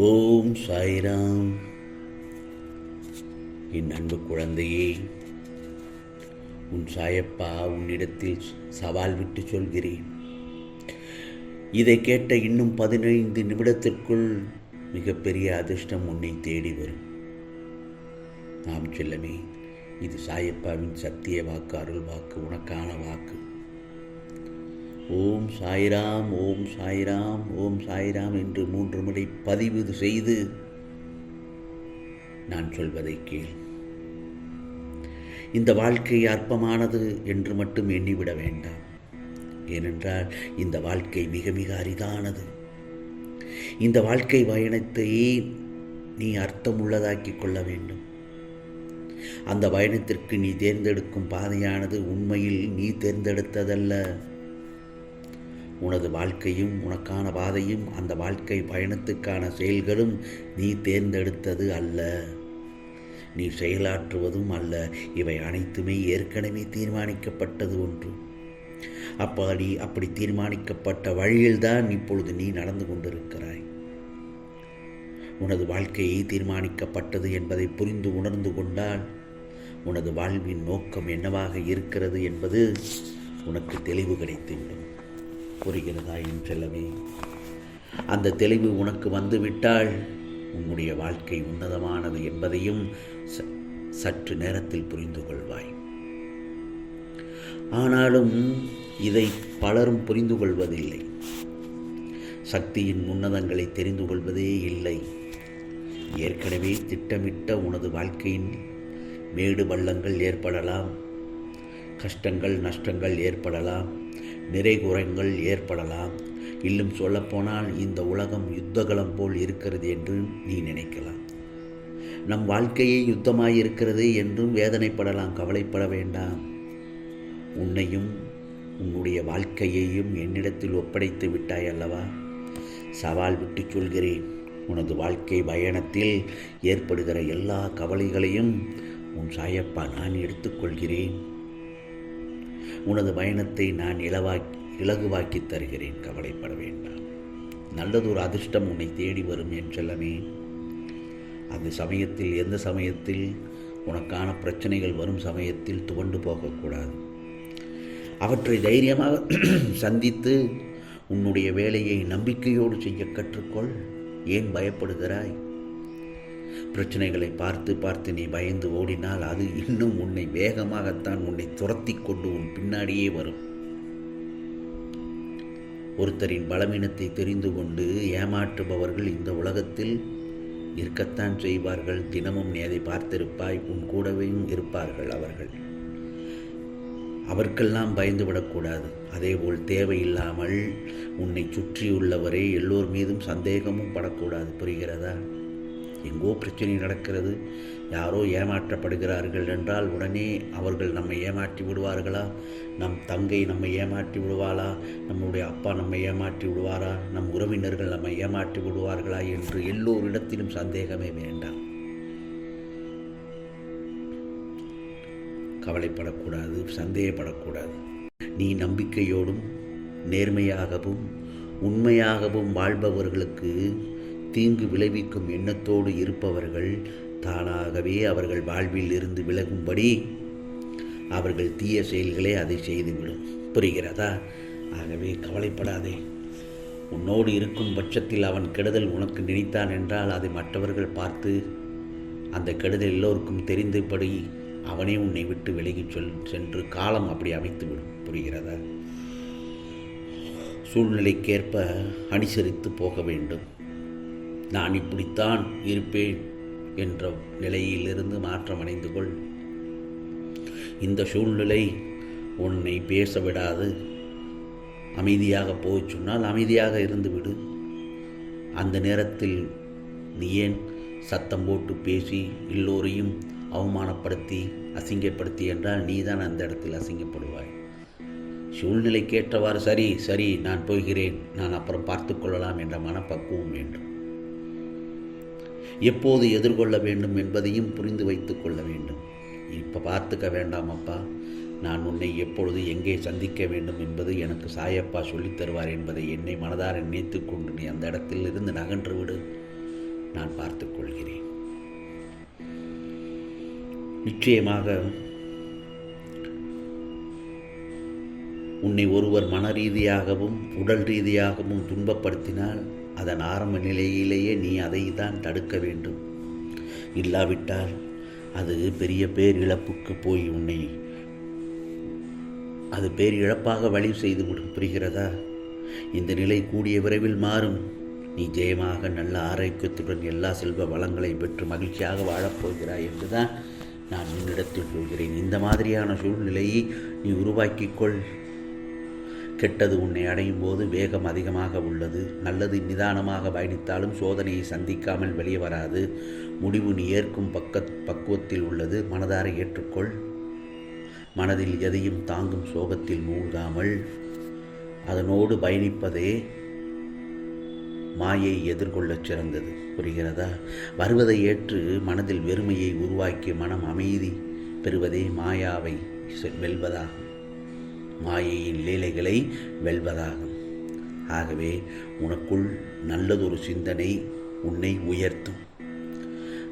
ஓம் சாய்ராம். என் அன்பு குழந்தையே உன் சாயப்பா உன்னிடத்தில் சவால் விட்டு சொல்கிறேன். இதை கேட்ட இன்னும் பதினைந்து நிமிடத்திற்குள் மிகப்பெரிய அதிர்ஷ்டம் உன்னை தேடி வரும். நாம் செல்லமே இது சாயப்பாவின் சத்திய வாக்கு அருள் வாக்கு உனக்கான வாக்கு. ஓம் சாய்ராம் ஓம் சாய்ராம் ஓம் சாய்ராம் என்று மூன்று முறை பதிவு செய்து நான் சொல்வதை கேள். இந்த வாழ்க்கை அற்பமானது என்று மட்டும் எண்ணிவிட வேண்டாம். ஏனென்றால் இந்த வாழ்க்கை மிக மிக அரிதானது. இந்த வாழ்க்கை பயணத்தை நீ அர்த்தமுள்ளதாக்கிக் கொள்ள வேண்டும். அந்த பயணத்திற்கு நீ தேர்ந்தெடுக்கும் பாதையானது உண்மையில் நீ தேர்ந்தெடுத்ததல்ல. உனது வாழ்க்கையும் உனக்கான பாதையும் அந்த வாழ்க்கை பயணத்துக்கான செயல்களும் நீ தேர்ந்தெடுத்தது அல்ல. நீ செயலாற்றுவதும் அல்ல. இவை அனைத்துமே ஏற்கனவே தீர்மானிக்கப்பட்டது ஒன்று. அப்படி அப்படி தீர்மானிக்கப்பட்ட வழியில்தான் இப்பொழுது நீ நடந்து கொண்டிருக்கிறாய். உனது வாழ்க்கையை தீர்மானிக்கப்பட்டது என்பதை புரிந்து உணர்ந்து கொண்டால் உனது வாழ்வின் நோக்கம் என்னவாக இருக்கிறது என்பது உனக்கு தெளிவு கிடைத்துவிடும். புரிகிறதா என் செல்லமே? அந்த தெளிவு உனக்கு வந்துவிட்டால் உன்னுடைய வாழ்க்கை உன்னதமானது என்பதையும் ச- சற்று நேரத்தில் புரிந்து கொள்வாய். ஆனாலும் இதை பலரும் புரிந்து கொள்வதில்லை. சக்தியின் உன்னதங்களை தெரிந்து கொள்வதே இல்லை. ஏற்கனவே திட்டமிட்ட உனது வாழ்க்கையின் மேடு பள்ளங்கள் ஏற்படலாம். கஷ்டங்கள் நஷ்டங்கள் ஏற்படலாம். நிறைகுறைகள் ஏற்படலாம். இன்னும் சொல்லப்போனால் இந்த உலகம் யுத்தகலம் போல் இருக்கிறது என்று நீ நினைக்கலாம். நம் வாழ்க்கையே யுத்தமாய் இருக்கிறது என்றும் வேதனைப்படலாம் கவலைப்பட வேண்டாம். உன்னையும் உன்னுடைய வாழ்க்கையையும் என்னிடத்தில் ஒப்படைத்து விட்டாய் அல்லவா? சவால் விட்டு சொல்கிறேன். உனது வாழ்க்கை பயணத்தில் ஏற்படுகிற எல்லா கவலைகளையும் உன் சாயப்பா நான் எடுத்துக்கொள்கிறேன். உனது பயணத்தை நான் இலவாக்கி இலகுவாக்கி தருகிறேன். கவலைப்பட வேண்டாம். நல்லதொரு அதிர்ஷ்டம் உன்னை தேடி வரும் என் செல்லமே அந்த சமயத்தில் எந்த சமயத்தில்? உனக்கான பிரச்சனைகள் வரும் சமயத்தில் துவண்டு போகக்கூடாது. அவற்றை தைரியமாக சந்தித்து உன்னுடைய வேலையை நம்பிக்கையோடு செய்ய கற்றுக்கொள். ஏன் பயப்படுகிறாய்? பிரச்சனைகளை பார்த்து பார்த்து நீ பயந்து ஓடினால் அது இன்னும் உன்னை வேகமாகத்தான் உன்னை துரத்தி கொண்டு உன் பின்னாடியே வரும். ஒருத்தரின் பலவீனத்தை தெரிந்து கொண்டு ஏமாற்றுபவர்கள் இந்த உலகத்தில் இருக்கத்தான் செய்வார்கள். தினமும் நீ அதை பார்த்திருப்பாய். உன் கூடவேயும் இருப்பார்கள் அவர்கள். அவர்க்கெல்லாம் பயந்து விடக்கூடாது. அதேபோல் தேவையில்லாமல் உன்னை சுற்றியுள்ளவரே எல்லோர் மீதும் சந்தேகமும் படக்கூடாது. புரிகிறதா? எங்கோ பிரச்சனை நடக்கிறது. யாரோ ஏமாற்றப்படுகிறார்கள் என்றால் உடனே அவர்கள் நம்மை ஏமாற்றி விடுவார்களா? நம் தங்கை நம்மை ஏமாற்றி விடுவாளா? நம்முடைய அப்பா நம்மை ஏமாற்றி விடுவாரா? நம் உறவினர்கள் நம்மை ஏமாற்றி விடுவார்களா என்று எல்லோரிடத்திலும் சந்தேகமே வேண்டாம். கவலைப்படக்கூடாது சந்தேகப்படக்கூடாது. நீ நம்பிக்கையோடும் நேர்மையாகவும் உண்மையாகவும் வாழ்பவர்களுக்கு தீங்கு விளைவிக்கும் எண்ணத்தோடு இருப்பவர்கள் தானாகவே அவர்கள் வாழ்வில் இருந்து விலகும்படி அவர்கள் தீய செயல்களே அதை செய்துவிடும். புரிகிறதா? ஆகவே கவலைப்படாதே. உன்னோடு இருக்கும் பட்சத்தில் அவன் கெடுதல் உனக்கு நினைத்தான் என்றால் அதை மற்றவர்கள் பார்த்து அந்த கெடுதல் எல்லோருக்கும் தெரிந்தபடி அவனே உன்னை விட்டு விலகிச் சொல் சென்று காலம் அப்படி அமைத்துவிடும். புரிகிறதா? சூழ்நிலைக்கேற்ப அனுசரித்து போக வேண்டும். நான் இப்படித்தான் இருப்பேன் என்ற நிலையிலிருந்து மாற்றமடைந்து கொள். இந்த சூழ்நிலை உன்னை பேச விடாது அமைதியாக போய் சொன்னால் அமைதியாக இருந்துவிடு. அந்த நேரத்தில் நீ ஏன் சத்தம் போட்டு பேசி எல்லோரையும் அவமானப்படுத்தி அசிங்கப்படுத்தி என்றால் நீதான் அந்த இடத்தில் அசிங்கப்படுவாய். சூழ்நிலைக்கேற்றவாறு சரி சரி நான் போகிறேன். நான் அப்புறம் பார்த்து கொள்ளலாம் என்ற மனப்பக்குவம் வேண்டும். எப்போது எதிர்கொள்ள வேண்டும் என்பதையும் புரிந்து வைத்து கொள்ள வேண்டும். இப்போ பார்த்துக்க வேண்டாம் அப்பா. நான் உன்னை எப்பொழுது எங்கே சந்திக்க வேண்டும் என்பது எனக்கு சாயப்பா சொல்லித் தருவார் என்பதை என்னை மனதார நினைத்து கொண்டு நீ அந்த இடத்தில் இருந்து நகன்று விடு. நான் பார்த்துக்கொள்கிறேன் நிச்சயமாக உன்னை ஒருவர் மன ரீதியாகவும் உடல் ரீதியாகவும் துன்பப்படுத்தினால் அதன் ஆரம்ப நிலையிலேயே நீ அதை தான் தடுக்க வேண்டும். இல்லாவிட்டால் அது பெரிய பேரிழப்புக்கு போய் உன்னை அது பேரிழப்பாக வழி செய்துவிடும் புரிகிறதா? இந்த நிலை கூடிய விரைவில் மாறும். நீ ஜெயமாக நல்ல ஆரோக்கியத்துடன் எல்லா செல்வ வளங்களை பெற்று மகிழ்ச்சியாக வாழப்போகிறாய் என்றுதான் நான் உன்னிடத்தில் சொல்கிறேன். இந்த மாதிரியான சூழ்நிலையை நீ உருவாக்கிக்கொள் கெட்டது உன்னை அடையும் போது வேகம் அதிகமாக உள்ளது. நல்லது நிதானமாக பயணித்தாலும் சோதனையை சந்திக்காமல் வெளியே வராது. முடிவு நீ ஏற்கும் பக்க பக்குவத்தில் உள்ளது. மனதார ஏற்றுக்கொள். மனதில் எதையும் தாங்கும் சோகத்தில் மூழ்காமல் அதனோடு பயணிப்பதே மாயை எதிர்கொள்ளச் சிறந்தது. புரிகிறதா? வருவதை ஏற்று மனதில் வெறுமையை உருவாக்கி மனம் அமைதி பெறுவதே மாயாவை வெல்வதாகும். மாயையின் லீலைகளை வெல்வதாகும். ஆகவே உனக்குள் நல்லதொரு சிந்தனை உன்னை உயர்த்தும்.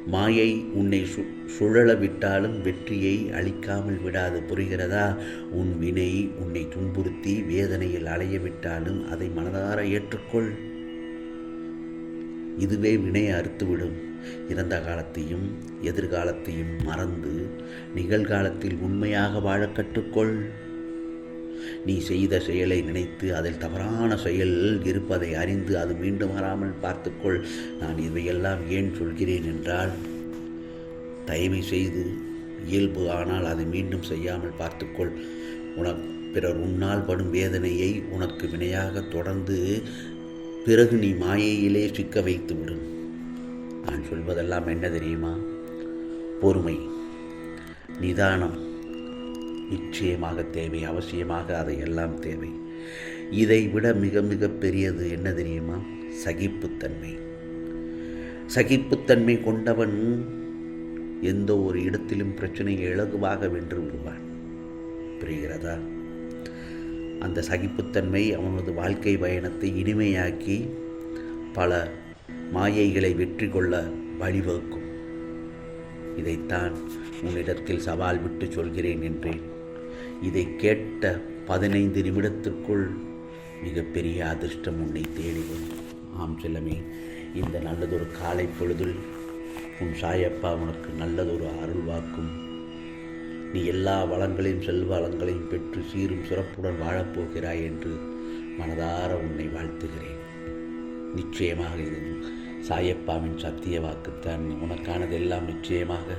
மாயை உன்னை சு சுழல விட்டாலும் வெற்றியை அளிக்காமல் விடாது புரிகிறதா? உன் வினை உன்னை துன்புறுத்தி வேதனையில் அலைய விட்டாலும் அதை மனதார ஏற்றுக்கொள். இதுவே வினையை அறுத்துவிடும். இறந்த காலத்தையும் எதிர்காலத்தையும் மறந்து நிகழ்காலத்தில் உண்மையாக வாழ கற்றுக்கொள். நீ செய்த செயலை நினைத்து அதில் தவறான செயல் இருப்பதை அறிந்து அது மீண்டும் வராமல் பார்த்துக்கொள். நான் இவையெல்லாம் ஏன் சொல்கிறேன் என்றால் தயமை செய்து இயல்பு ஆனால் அதை மீண்டும் செய்யாமல் பார்த்துக்கொள். உனக்கு பிறர் உன்னால் படும் வேதனையை உனக்கு வினையாக தொடர்ந்து பிறகு நீ மாயையிலே சிக்க வைத்து விடும். நான் சொல்வதெல்லாம் என்ன தெரியுமா? பொறுமை நிதானம் நிச்சயமாக தேவை அவசியமாக அதையெல்லாம் தேவை. இதை விட மிக மிக பெரியது என்ன தெரியுமா? சகிப்புத்தன்மை. சகிப்புத்தன்மை கொண்டவன் எந்த ஒரு இடத்திலும் பிரச்சனையை இலகுவாக வென்று விடுவான் புரிகிறதா? அந்த சகிப்புத்தன்மை அவனது வாழ்க்கை பயணத்தை இனிமையாக்கி பல மாயைகளை வெற்றி கொள்ள வழிவகுக்கும். இதைத்தான் உன்னிடத்தில் சவால் விட்டு சொல்கிறேன் என்றேன். இதை கேட்ட பதினைந்து நிமிடத்திற்குள் மிகப்பெரிய அதிர்ஷ்டம் உன்னை தேடி வரும் ஆம் செல்லமே இந்த நல்லதொரு காலை பொழுதில் உன் சாயப்பா உனக்கு நல்லதொரு அருள்வாக்கும் நீ எல்லா வளங்களையும் செல்வ வளங்களையும் பெற்று சீரும் சிறப்புடன் வாழப்போகிறாய் என்று மனதார உன்னை வாழ்த்துகிறேன். நிச்சயமாக இது சாயப்பாவின் சத்திய வாக்குத்தான். உனக்கானதெல்லாம் நிச்சயமாக.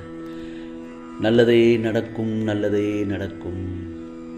நல்லதே நடக்கும் நல்லதே நடக்கும்.